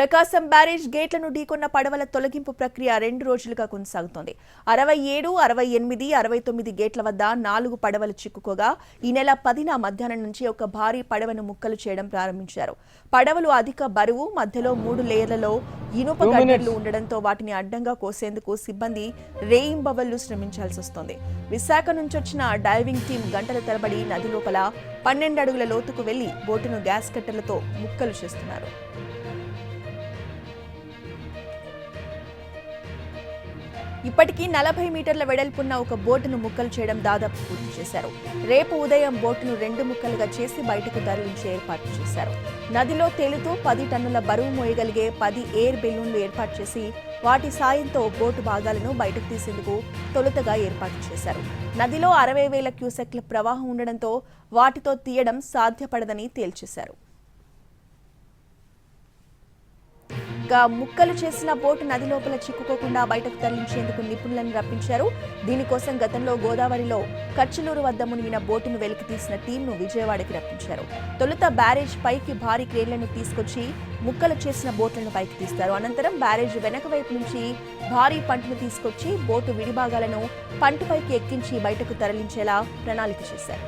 ప్రకాశం barrage గేట్లను ఢీకొన్న పడవల తొలగింపు ప్రక్రియ రెండు రోజులుగా కొనసాగుతోంది. అరవై ఏడు అరవై ఎనిమిది అరవై తొమ్మిది గేట్ల వద్ద నాలుగు పడవలు చిక్కుకోగా ఈ నెల పదిన మధ్యాహ్నం నుంచి ఒక భారీ పడవను ముక్కలు చేయడం ప్రారంభించారు. పడవలు అధిక బరువు మధ్యలో మూడు లేయర్లలో ఇనుప గడ్డలు ఉండడంతో వాటిని అడ్డంగా కోసేందుకు సిబ్బంది రేయింబవళ్ళు శ్రమించాల్సి వస్తోంది. విశాఖ నుంచి వచ్చిన డైవింగ్ టీం గంటల తరబడి నది లోపల పన్నెండు అడుగుల లోతుకు వెళ్ళి బోటును గ్యాస్ కట్టెలతో ముక్కలు చేస్తున్నారు. ఇప్పటికీ నలభై మీటర్ల వెడల్పున్న ఒక బోటును ముక్కలు చేయడం దాదాపు పూర్తి చేశారు. రేపు ఉదయం బోటును రెండు ముక్కలుగా చేసి బయటకు తరలించే ఏర్పాటు చేశారు. నదిలో తేలుతూ పది టన్నుల బరువు మోయగలిగే పది ఎయిర్ బెలూన్లు ఏర్పాటు చేసి వాటి సాయంతో బోటు భాగాలను బయటకు తీసేందుకు తొలుతగా ఏర్పాటు చేశారు. నదిలో అరవై వేల క్యూసెక్ల ప్రవాహం ఉండడంతో వాటితో తీయడం సాధ్యపడదని తేల్చేశారు. ఇక ముక్కలు చేసిన బోటు నది లోపల చిక్కుకోకుండా బయటకు తరలించేందుకు నిపుణులను రప్పించారు. దీనికోసం గతంలో గోదావరిలో కచ్చలూరు వద్ద మునిగిన బోటును వెలికి తీసిన టీంను విజయవాడకి రప్పించారు. తొలుత బ్యారేజ్ పైకి భారీ క్రేన్లను తీసుకొచ్చి ముక్కలు చేసిన బోట్లను పైకి తీస్తారు. అనంతరం బ్యారేజ్ వెనక వైపు నుంచి భారీ పంటను తీసుకొచ్చి బోటు విడిభాగాలను పంటపైకి ఎక్కించి బయటకు తరలించేలా ప్రణాళిక చేశారు.